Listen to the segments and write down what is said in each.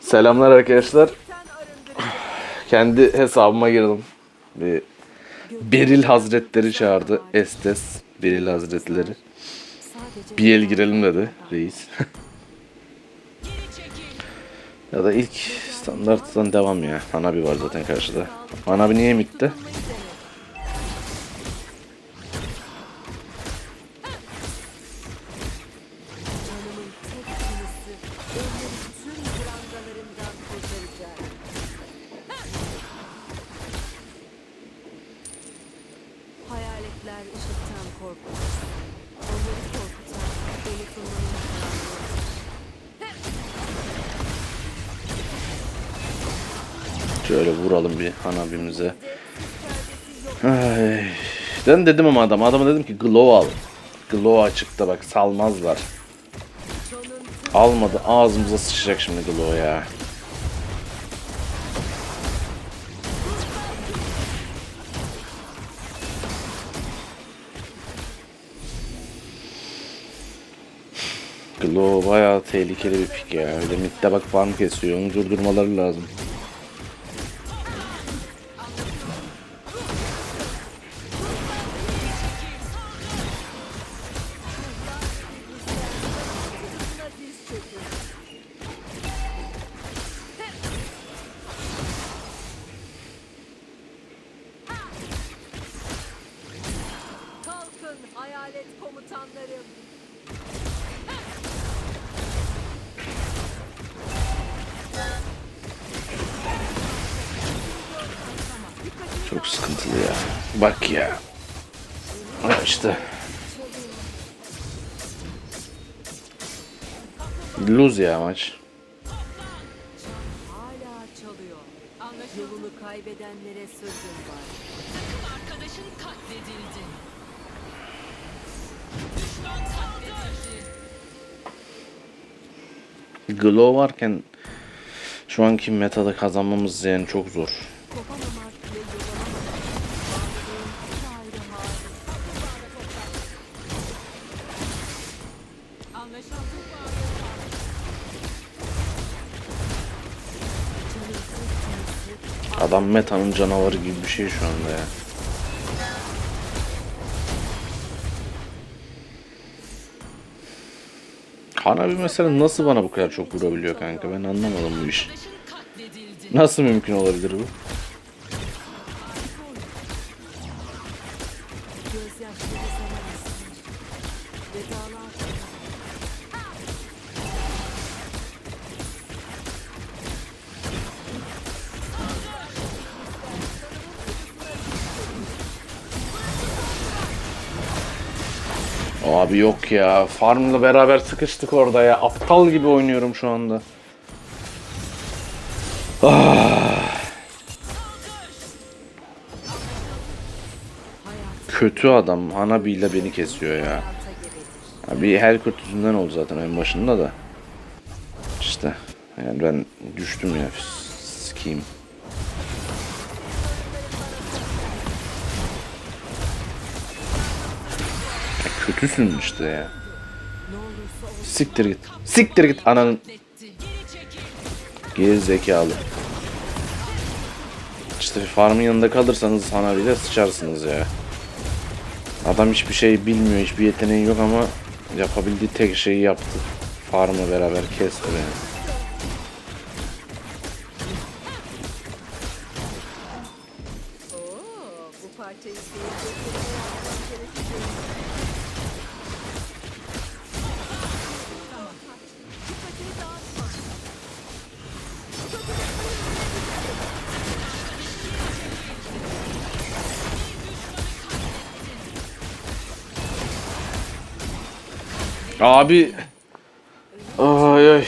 Selamlar arkadaşlar. Kendi hesabıma girdim. Bir Beril Hazretleri çağırdı. Estes Beril Hazretleri. Bir el girelim dedi reis. Ya da ilk standarttan devam ya. Hanabi var zaten karşıda. Hanabi niye mitti? Hayaletler ışıktan korkmaz. Onları korkutan unutulmanın karanlığıdır. Şöyle vuralım bir Hanabi'mize. Ay. Ben dedim ama adam. Adama dedim ki glow al. Glow açıkta bak salmazlar. Almadı. Ağzımıza sıçacak şimdi glow ya. Glow bayağı tehlikeli bir pik ya. Öyle bak farm kesiyor. Onu durdurmaları lazım. Çok sıkıntılı ya. Bak ya. Ha işte. Lose ya maç. Hala çalıyor. Anlaşıldı. Yolunu kaybedenlere sözüm var. Arkadaşın katledildi. Düşman katledildi. Glow varken şu anki metada kazanmamız yani çok zor. Adam metanın canavarı gibi bir şey şu anda ya. Hanabi mesela nasıl bana bu kadar çok vurabiliyor kanka ben anlamadım bu iş. Nasıl mümkün olabilir bu? Abi yok ya. Farm'la beraber sıkıştık orada ya. Aptal gibi oynuyorum şu anda. Kötü adam. Hanabi ile beni kesiyor ya. Bir her kötüsünden oldu zaten en başında da. İşte. Yani ben düştüm ya. Sikiyim. Kötüsün işte ya. Siktir git. Siktir git ananın. Geri zekalı. İşte farmın yanında kalırsanız Hanabi'yle sıçarsınız ya. Adam hiçbir şey bilmiyor, hiçbir yeteneği yok ama yapabildiği tek şeyi yaptı. Farmla beraber kesti beni. Abi. Ay ay.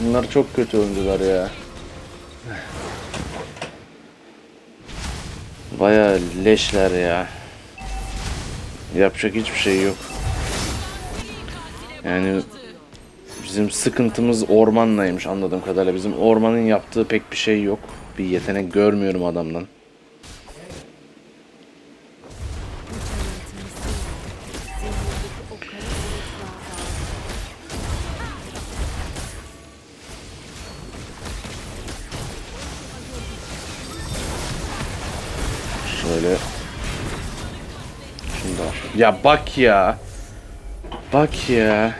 Bunlar çok kötü oyuncular ya. Baya leşler ya. Yapacak hiçbir şey yok. Yani bizim sıkıntımız ormanlaymış anladığım kadarıyla. Bizim ormanın yaptığı pek bir şey yok. Bir yetenek görmüyorum adamdan. Ya bak ya. Bak ya.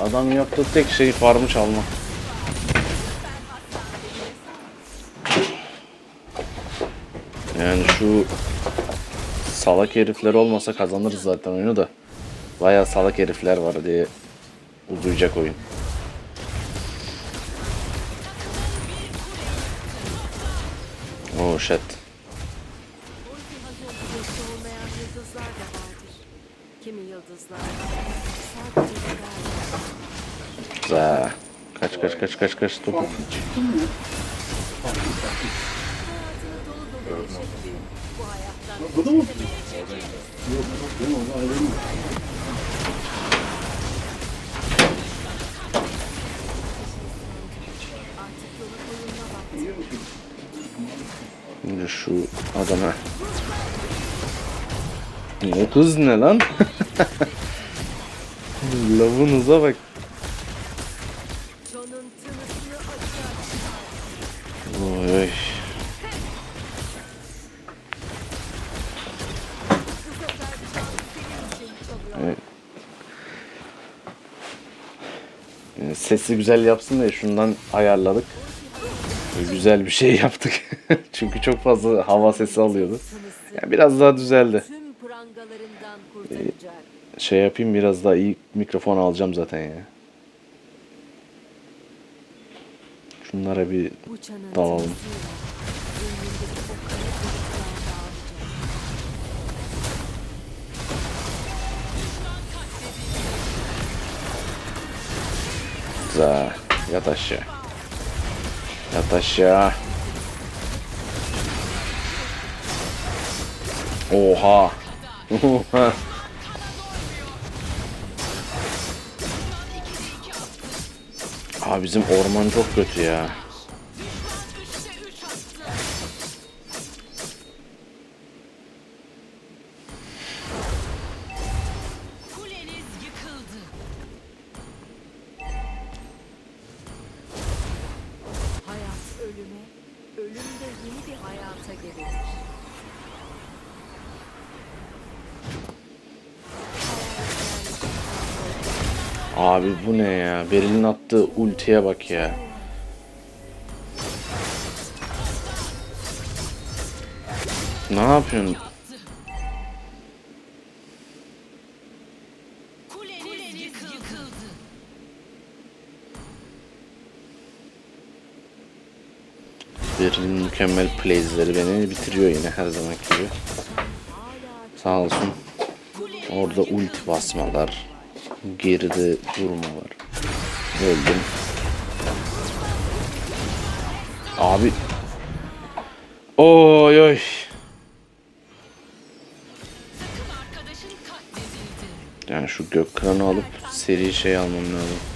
Adam yaptığı tek şey farmı çalmak. Yani şu salak herifler olmasa kazanırız zaten oyunu da. Bayağı salak herifler var diye uzayacak oyun. Oh shit. Kaç kaç kaç kaç kaç topuk. hayatını dolu dolu yaşayıp bu hayattan artık yola koyulma vakti. Şimdi şu adama. O hız ne lan? Lavın hıza bak. Sesi güzel yapsın diye şundan ayarladık. Güzel bir şey yaptık. Çünkü çok fazla hava sesi alıyordu. Yani biraz daha düzeldi. kurtaracak. Şey yapayım biraz daha iyi mikrofon alacağım zaten ya. Şunlara bir Dalalım. Za yat aşağı. Yat aşağı. Oha. Abi bizim orman çok kötü ya. Abi bu ne ya? Beril'in attığı ultiye bak ya. Ne yapıyorsun? Beril'in mükemmel playsleri beni bitiriyor yine her zaman gibi. Sağ olsun. Orada ulti basmalar. Geride durmalar. Öldüm. Abi. Oy oy. Yani şu gök kranı alıp seri şey almam lazım.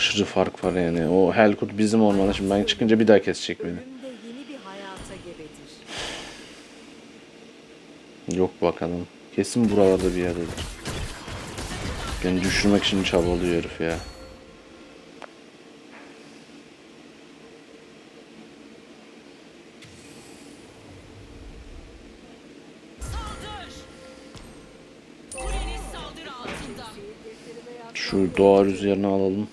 Aşırı fark var yani. O Helkut bizim ormana şimdi ben çıkınca bir daha kesecek beni. Yok bakalım. Kesin buralarda bir yerdedir. Beni düşürmek için çabalıyor herif ya. Şu doğa rüzgarını alalım.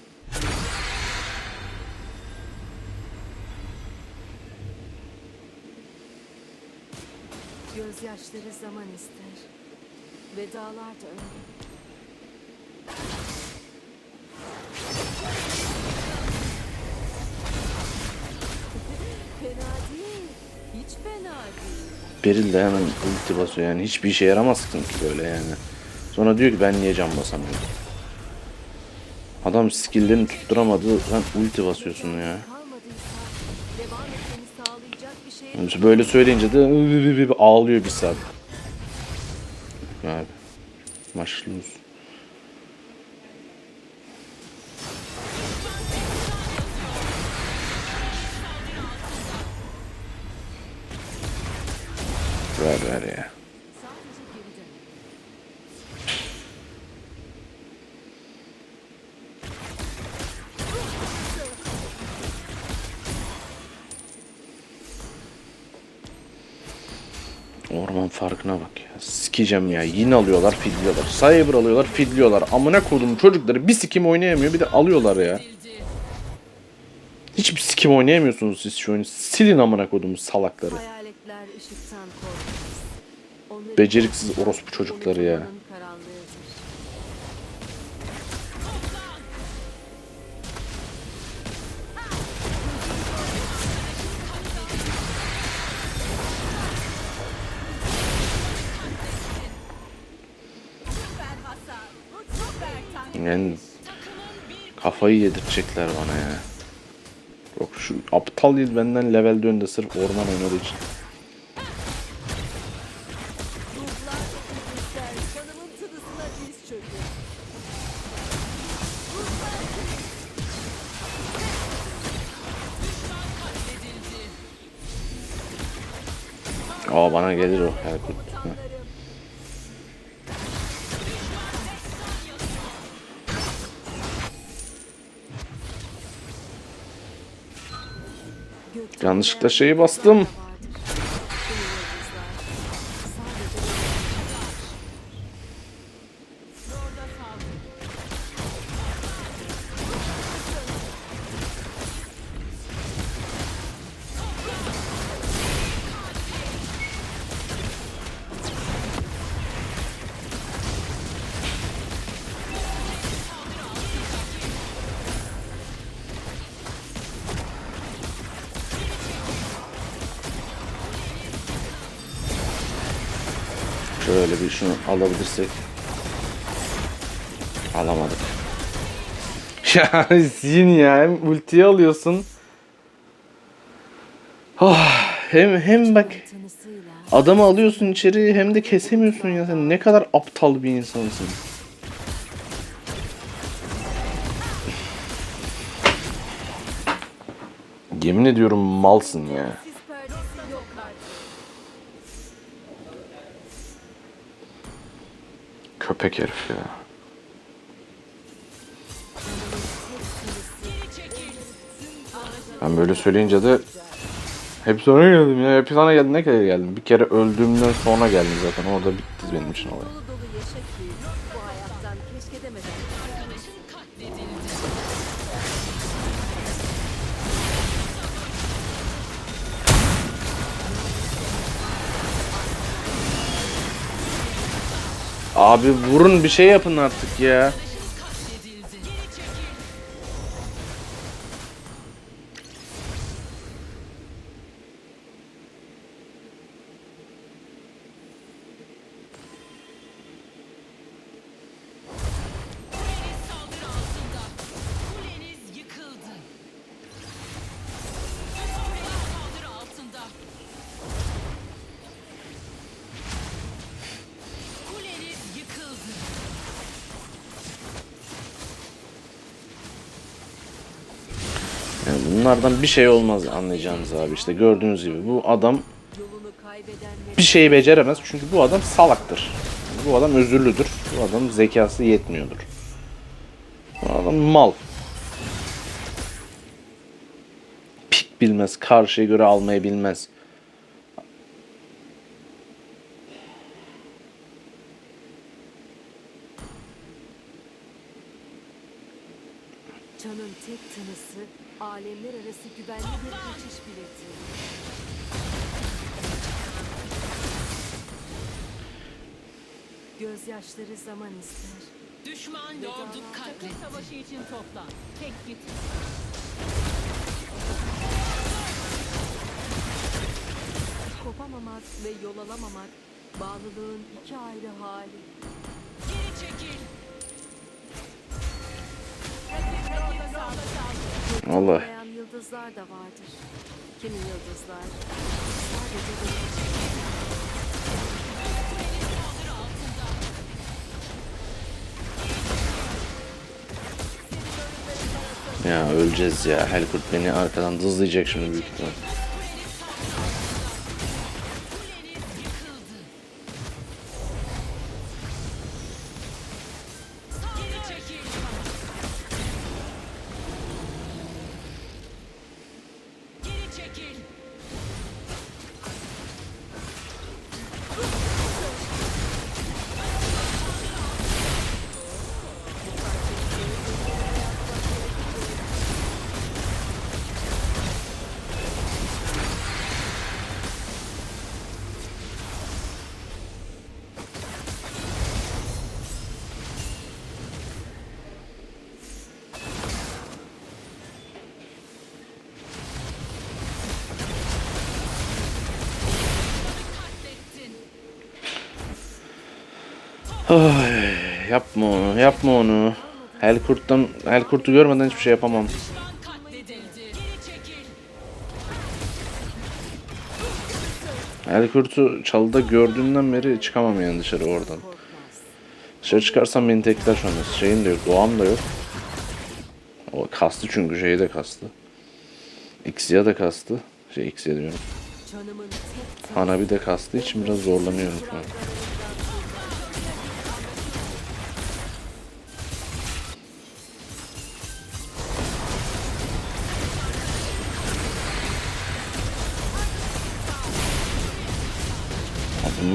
Gözyaşları zaman ister. Vedalar da öyle. fena değil. Hiç fena değil. Beril de hemen ulti basıyor yani hiçbir işe yaramazsın ki böyle yani. Sonra diyor ki ben niye can basamıyorum. Adam skill'lerini tutturamadı sen ulti basıyorsun ya. Böyle söyleyince de ağlıyor bir saat. Abi. Maşluz. Ver ver ya. sadece geride. Orman farkına bak ya. Sikeceğim ya. Yine alıyorlar, fidliyorlar. Cyber alıyorlar, fidliyorlar. Amına koydum çocukları bir sikim oynayamıyor bir de alıyorlar ya. Hiçbir sikim oynayamıyorsunuz siz şu oyunu. Silin amına koydum salakları. Beceriksiz orospu çocukları ya. Yani kafayı yedirtecekler bana ya. Yok şu aptal değil benden level önde sırf orman oynadığı için. Aa bana gelir o Helkut. Hı. Yanlışlıkla şeyi bastım. Şöyle bir şunu alabilirsek. Alamadık. Ya Zin ya hem ultiyi alıyorsun. Ah, hem hem bak adamı alıyorsun içeri hem de kesemiyorsun ya sen ne kadar aptal bir insansın. Yemin ediyorum malsın ya. Köpek herif ya. Ben böyle söyleyince de hep sana geldim ya. Hep sana geldim. Ne kadar geldim? Bir kere öldüğümden sonra geldim zaten. Orada bitti benim için olay. Abi vurun bir şey yapın artık ya. Yani bunlardan bir şey olmaz anlayacağınız abi. İşte gördüğünüz gibi bu adam bir şeyi beceremez. Çünkü bu adam salaktır. Bu adam özürlüdür. Bu adam zekası yetmiyordur. Bu adam mal. Pik bilmez. Karşıya göre almayı bilmez. Canın tek tınısı alemler arası güvenli bir geçiş bileti. Gözyaşları zaman ister. Düşman lordu katletti. savaşı için toplan. Tek git. Kopamamak ve yol alamamak bağlılığın iki ayrı hali. Geri çekil. Allah. Olmayan yıldızlar da vardır. Kimi yıldızlar sadece bir. Ya öleceğiz ya. Helkurt beni arkadan dızlayacak şimdi büyük ihtimal. Ay, yapma onu, yapma onu. Helkurt'tan, Helkurt'u görmeden hiçbir şey yapamam. Helkurt'u çalıda gördüğümden beri çıkamam yani dışarı oradan. Dışarı çıkarsam beni tekler şu anda. Şeyim de yok, doğam da yok. O kastı çünkü şeyi de kastı. X'ya da kastı. Şey X'ya diyorum. Hanabi de kastığı için biraz zorlanıyorum şu an.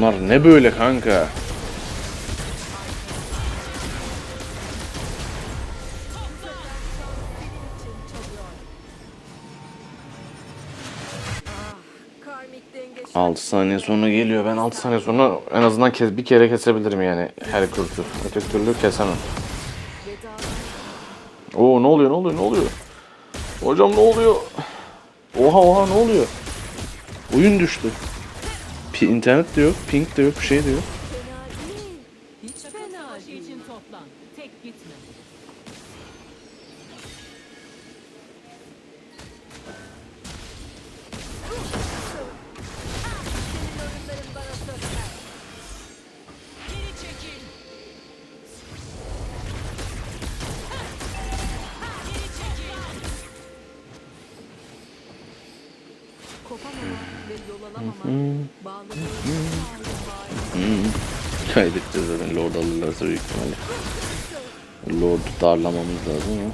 Bunlar ne böyle kanka? 6 saniye sonra geliyor. Ben 6 saniye sonra en azından kes, bir kere kesebilirim yani her kurtu. Öteki türlü kesemem. Oo ne oluyor ne oluyor ne oluyor? Hocam ne oluyor? Oha oha ne oluyor? Oyun düştü. Pi, internet de yok, ping de yok, bir şey de yok. Kaydedeceğiz zaten Lord alırlarsa büyük ihtimalle. Lord'u darlamamız lazım ama.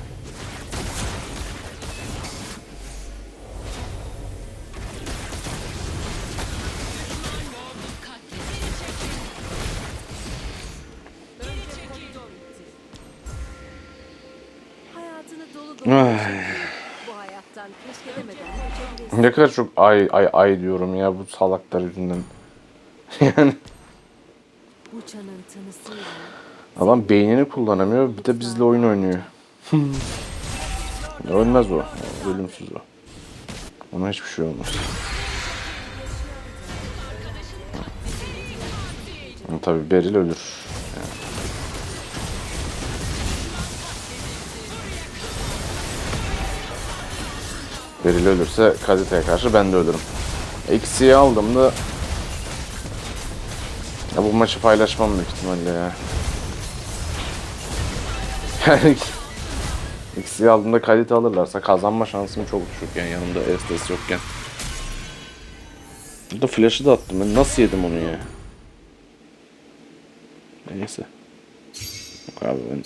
Ay. Ne kadar çok ay ay ay diyorum ya bu salaklar yüzünden. yani adam beynini kullanamıyor bir de bizle oyun oynuyor. Ölmez o. Ölümsüz o. Ona hiçbir şey olmaz. Ama tabii Beril ölür. Beril ölürse Kadite'ye karşı ben de ölürüm. Eksiği aldım da ya bu maçı paylaşmam büyük ihtimalle ya. Yani eksiği aldığımda kalite alırlarsa kazanma şansım çok düşük yani yanımda Estes yokken. Burada flash'ı da attım ben nasıl yedim onu ya? Neyse. Yok abi ben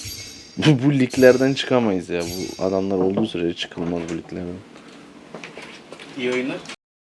bu, bu liglerden çıkamayız ya. Bu adamlar olduğu sürece çıkılmaz bu liglerden. İyi oyunlar.